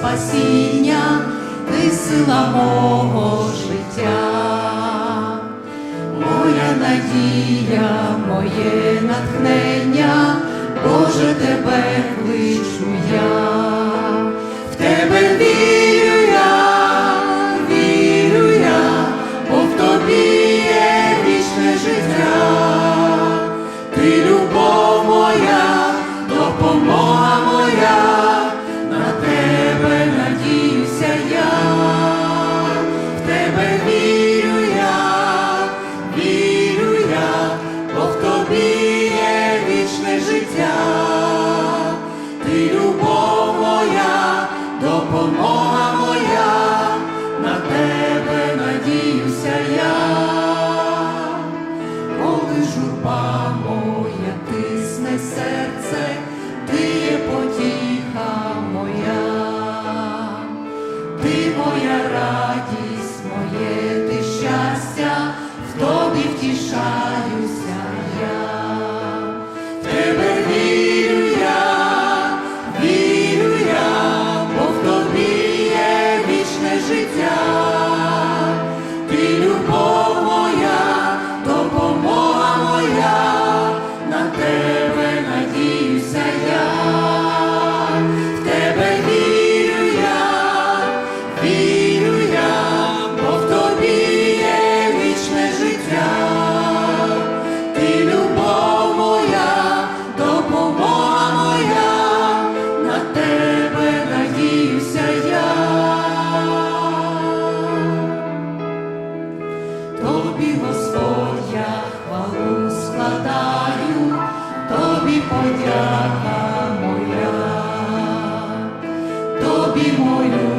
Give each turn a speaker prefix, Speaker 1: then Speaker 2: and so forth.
Speaker 1: спасіння, ти сила мого життя, моя надія, моє натхнення, Боже тебе кличу я. журба. подяка моя, тобі мою.